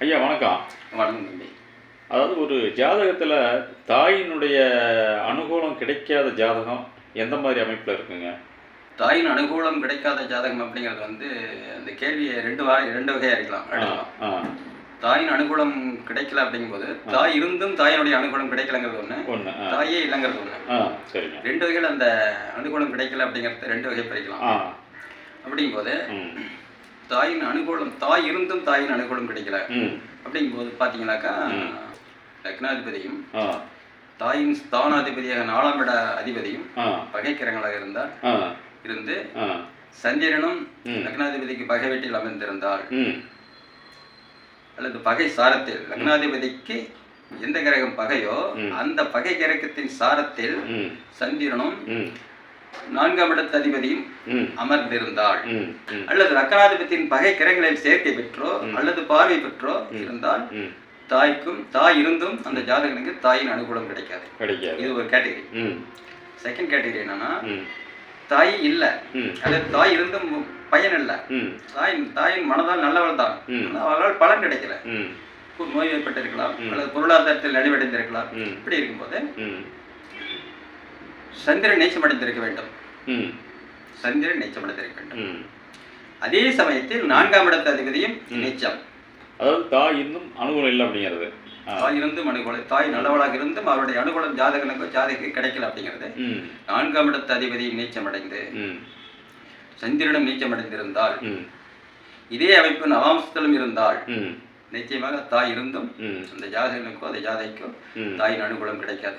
ஐயா வணக்கம். வணக்கம் தம்பி. அதாவது ஒரு ஜாதகத்தில் தாயினுடைய அனுகூலம் கிடைக்காத ஜாதகம் எந்த மாதிரி அமைப்பில் இருக்குங்க? தாயின் அனுகூலம் கிடைக்காத ஜாதகம் அப்படிங்கிறது வந்து அந்த கேள்வியை ரெண்டு வா ரெண்டு வகையாக இருக்கலாம் எடுக்கலாம் தாயின் அனுகூலம் கிடைக்கல அப்படிங்கும்போது தாய் இருந்தும் தாயினுடைய அனுகூலம் கிடைக்கலங்கிறது ஒன்று ஒன்று தாயே இல்லைங்கிறது ஒன்று சரிங்க. ரெண்டு வகையில் அந்த அனுகூலம் கிடைக்கல அப்படிங்கிறத ரெண்டு வகை பிரிக்கலாம். அப்படிங்கும்போது தாயின் அனுகூலம் தாய் இருந்தும் தாயின் அனுகூலம் கிடைக்கல. ம். அப்படிங்கும்போது பார்த்தீங்கன்னாக்கா ம். லக்னாதிபதியும் தாயின் ஸ்தானாதிபதியாக நாலாம் இட அதிபதியும் பகைக்கிரங்களாக இருந்தால் ஆ. இருந்து சந்திரனும். லக்னாதிபதிக்கு பகை வீட்டில் அமர்ந்திருந்தால் அல்லது பகை சாரத்தில் லக்னாதிபதிக்கு எந்த கிரகம் பகையோ. அந்த பகை கிரகத்தின் சாரத்தில் சந்திரனும் நான்காம் இடத்து அதிபதியும் அமர்ந்திருந்தாள். அல்லது லக்னாதிபதியின் பகை கிரகங்களில் சேர்க்கை பெற்றோ. அல்லது பார்வை பெற்றோ இருந்தால் தாய்க்கும் தாய் இருந்தும் அந்த ஜாதகனுக்கு தாயின் அனுகூலம் கிடைக்காது. இது ஒரு கேட்டகரி. செகண்ட் கேட்டகரி என்னன்னா தாய் இல்ல. அல்லது தாய் இருந்தும் பயன் இல்ல. ம். தாயின் தாயின் மனதால் நல்லவள் தான். அவளால் பலன் கிடைக்கல. ம். நோய்வாய்ப்பட்டிருக்கலாம் ம். அல்லது பொருளாதாரத்தில் நலிவடைந்திருக்கலாம். இப்படி இருக்கும்போது சந்திரன் நீச்சமடைந்திருக்க வேண்டும். ம். சந்திரன் நீச்சமடைந்திருக்க வேண்டும். அதே சமயத்தில் நான்காம் இடத்து அதிபதியும். நீச்சம். அதாவது தாய் இன்னும் அனுகூலம் இல்லை அப்படிங்கிறது. தாய் இருந்தும் அனுகூலம் தாய் நல்லவளாக இருந்தும் அவருடைய அனுகூலம் ஜாதகனுக்கோ ஜாதகக்கு கிடைக்கல அப்படிங்கிறது. நான்காம் இடத்து அதிபதியும் நீச்சமடைந்து ம். சந்திரனும் நீச்சமடைந்திருந்தால் இதே அமைப்பு நவாம்சத்திலும் இருந்தால் நிச்சயமாக தாய் இருந்தும் ம். அந்த ஜாதகனுக்கோ அந்த ஜாதைக்கோ ம். தாயின் அனுகூலம் கிடைக்காது.